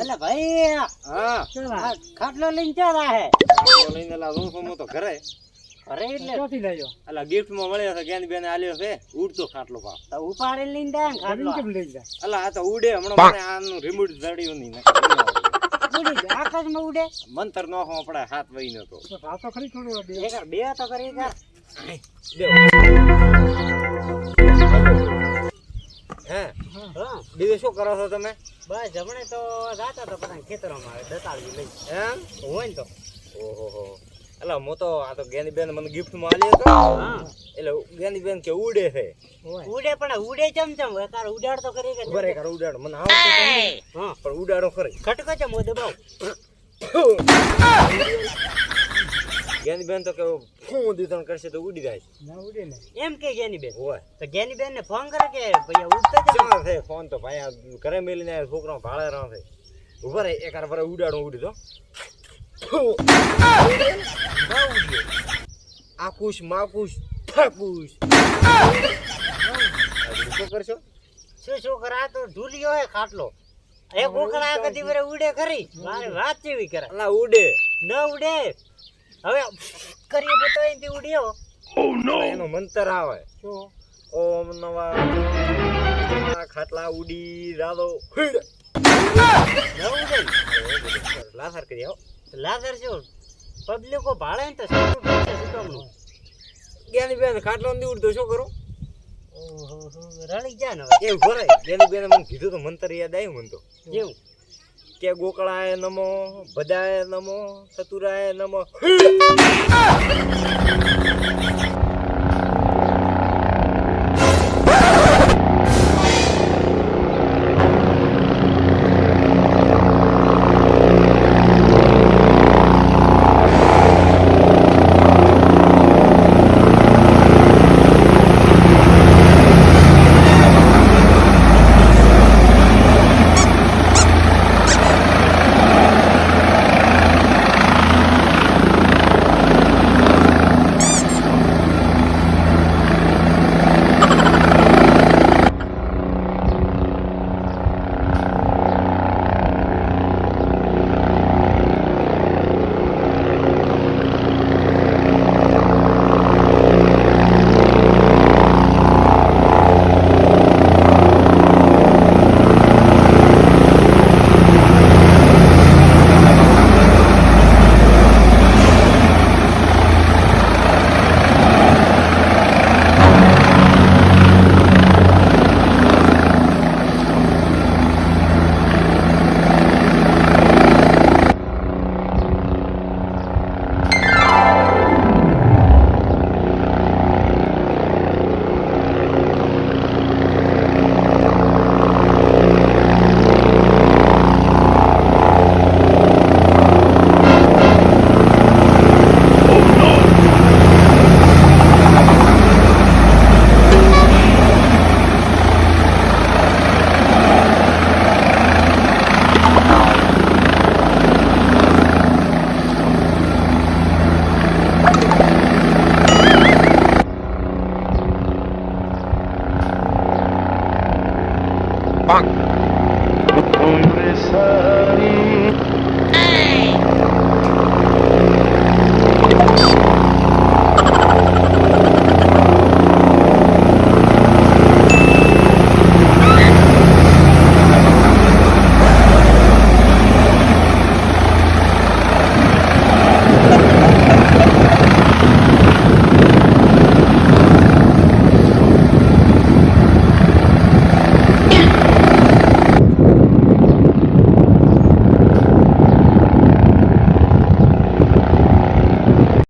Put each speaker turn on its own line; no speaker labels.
અલા ભાઈ
હા.
ખાટલો લઈને ક્યાં રાહે
લઈને લા હું હું તો ઘરે.
અરે એટલે?
અલા ગિફ્ટમાં મળ્યો છે જ્ઞાન બેન આલ્યો છે ઉડતો ખાટલો પા
તો ઉપાડી લઈને ને
અલા આ તો ઉડે હમણાં મને આનું રિમોટ જડ્યું નહીં ન.
ઉડી જાય, આકાશમાં ઉડે?
મંતર નો હો પડે હાથ વહીનો તો.
એક બે તો કરી કર
હે?
હા?
બીજું શું કરો છો તમે?
બસ જમણે તો જાતા તો પતંગ ખેતરોમાં આવે દતાળવી લઈ
એમ
હોય ને તો.
ઓહો એટલે હું તો આ તો જ્ઞાની બેન મને ગિફ્ટમાં આલ્યો તો
હા.
એટલે જ્ઞાની બેન કે ઉડે છે
ઉડે પણ ઉડે ચમચમ તાર ઉડાડ તો કરી કે
બરે કર ઉડાડ. મને આવડતું
હા.
પણ ઉડાડો ખરી.
ખટકો છે મોદે બાવ
જ્ઞાની બેન તો કે ફૂ દીધણ કરશે તો ઉડી જાય
એમ કે ગેની બેન.
હોય.
તો ગેની બેન ને ફોન કરે કે ભૈયા ઉડતા જ
છે ફોન તો ભાઈ ઘરે મેલીને છોકરો ભાળે રહો છે. ઊભા રહે એકાર પર ઉડાડો ઉડી તો આકુશ માકુશ ફાકુશ શું કરશો?
શું શું કરા તો ઢૂલિયો હે ખાટલો. એક ઉકળા કદી વરે ઉડે ખરી. મારે વાત જેવી કરે.
અલા ઉડે.
ન ઉડે. હવે કરીએ તો એથી ઉડ્યો.
અલા એનો મંતર આવે. ઓમ નવા ખાટલા ઉડી રાદો હુડ. લાસર કરી આવો.
લાસર શું? પબ્લિકો ભાળે ને તો શું
જ્ઞાની બેન ખાટલો નથી ઉડતો શું કરું?
ઓહો રળી જાય ને એવું
એ ગેની બેન બેને મને કીધું તો મંતર યાદ આવ્યું મને તો.
કેવું
કે ગોકળાય નમો બધાય નમો ચતુરાય નમો.
Bonk.